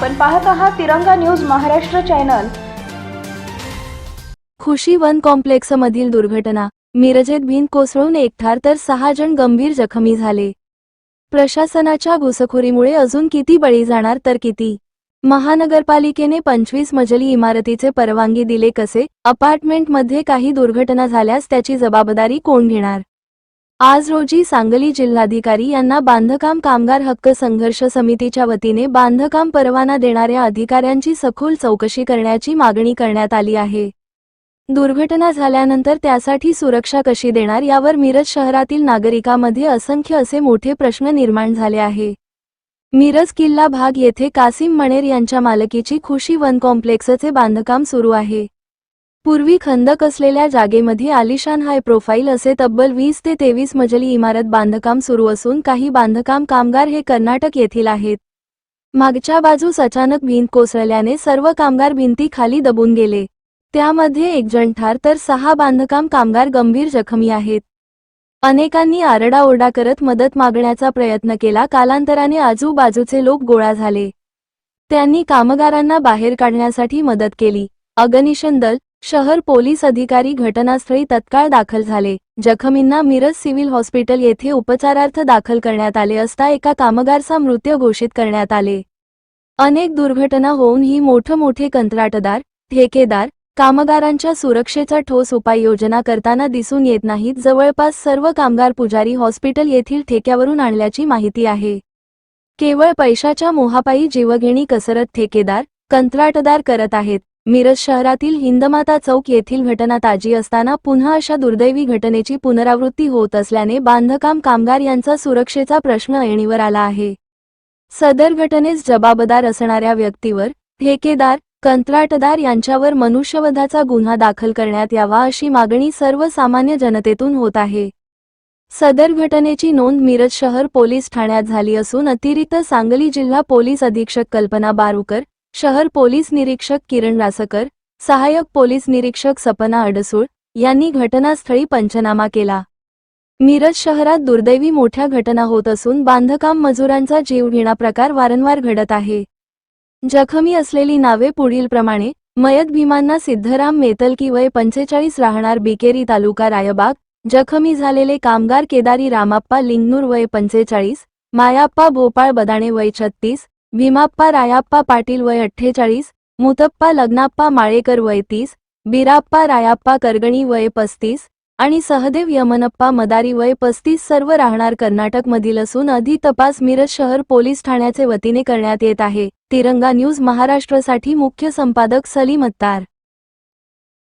आपण पाहत आहात Tiranga news Maharashtra channel. Khushi one कॉम्प्लेक्समधील दुर्घटना. मिरजेत भिंत कोसळून एक ठार तर सहा जण गंभीर जखमी झाले. प्रशासनाच्या घुसखोरीमुळे अजून किती बळी जाणार तर किती? महानगरपालिकेने पंचवीस मजली इमारतीचे परवानगी दिले कसे? अपार्टमेंटमध्ये काही दुर्घटना झाल्यास त्याची जबाबदारी कोण घेणार? आज रोजी सांगली जिल्हाधिकारी यांना बांधकाम कामगार हक्क संघर्ष समितीच्या वतीने बांधकाम परवाना देणाऱ्या अधिकाऱ्यांची सखोल चौकशी करण्याची मागणी करण्यात आली आहे. दुर्घटना झाल्यानंतर त्यासाठी सुरक्षा कशी देणार यावर मिरज शहरातील नागरिकांमध्ये असंख्य असे मोठे प्रश्न निर्माण झाले आहे. मिरज किल्ला भाग येथे कासिम मणेर यांच्या मालकीची खुशी वन कॉम्प्लेक्सचे बांधकाम सुरू आहे. पूर्वी खंदक असलेल्या जागेमध्ये आलिशान हाय प्रोफाईल असे तब्बल वीस ते तेवीस मजली इमारत बांधकाम सुरू असून काही बांधकाम कामगार हे कर्नाटक येथील आहेत. मागच्या बाजूस अचानक भिंत कोसळल्याने सर्व कामगार भिंती खाली दबून गेले. त्यामध्ये एकजण ठार तर सहा बांधकाम कामगार गंभीर जखमी आहेत. अनेकांनी आरडाओरडा करत मदत मागण्याचा प्रयत्न केला. कालांतराने आजूबाजूचे लोक गोळा झाले. त्यांनी कामगारांना बाहेर काढण्यासाठी मदत केली. अग्निशन दल शहर पोलीस अधिकारी घटनास्थळी तत्काळ दाखल झाले. जखमींना मिरज सिव्हिल हॉस्पिटल येथे उपचारार्थ दाखल करण्यात आले असता एका कामगारचा मृत्यू घोषित करण्यात आले. अनेक दुर्घटना होऊनही मोठं मोठे कंत्राटदार ठेकेदार कामगारांच्या सुरक्षेचा ठोस उपाययोजना करताना दिसून येत नाहीत. जवळपास सर्व कामगार पुजारी हॉस्पिटल येथील ठेक्यावरून आणल्याची माहिती आहे. केवळ पैशाच्या मोहापायी जीवघेणी कसरत ठेकेदार कंत्राटदार करत आहेत. मिरज शहरातील हिंदमाता चौक येथील घटना ताजी असताना पुन्हा अशा दुर्दैवी घटनेची पुनरावृत्ती होत असल्याने बांधकाम कामगार यांचा सुरक्षेचा प्रश्न ऐणीवर आला आहे. सदर घटनेस जबाबदार असणाऱ्या व्यक्तीवर ठेकेदार कंत्राटदार यांच्यावर मनुष्यवधाचा गुन्हा दाखल करण्यात यावा अशी मागणी सर्वसामान्य जनतेतून होत आहे. सदर घटनेची नोंद मिरज शहर पोलीस ठाण्यात झाली असून अतिरिक्त सांगली जिल्हा पोलीस अधीक्षक कल्पना बारुकर शहर पोलीस निरीक्षक किरण रासकर सहाय्यक पोलीस निरीक्षक सपना अडसूळ यांनी घटनास्थळी पंचनामा केला. मिरज शहरात दुर्दैवी मोठ्या घटना होत असून बांधकाम मजुरांचा जीव घेणा प्रकार वारंवार घडत आहे. जखमी असलेली नावे पुढीलप्रमाणे मयत भीमांना सिद्धराम मेतलकी वय पंचेचाळीस राहणार बिकेरी तालुका रायबाग जखमी झालेले कामगार केदारी रामाप्पा लिंगनूर वय पंचेचाळीस मायाप्पा भोपाळ बदाणे वय छत्तीस भीमाप्पा रायाप्पा पाटील वय अठ्ठेचाळीस मुतप्पा लग्नाप्पा माळेकर वय तीस बिराप्पा रायाप्पा करगणी वय पस्तीस आणि सहदेव यमनप्पा मदारी वय पस्तीस सर्व राहणार कर्नाटकमधील असून अधिक तपास मिरज शहर पोलीस ठाण्याचे वतीने करण्यात येत आहे. तिरंगा न्यूज महाराष्ट्रसाठी मुख्य संपादक सलीम अत्तार.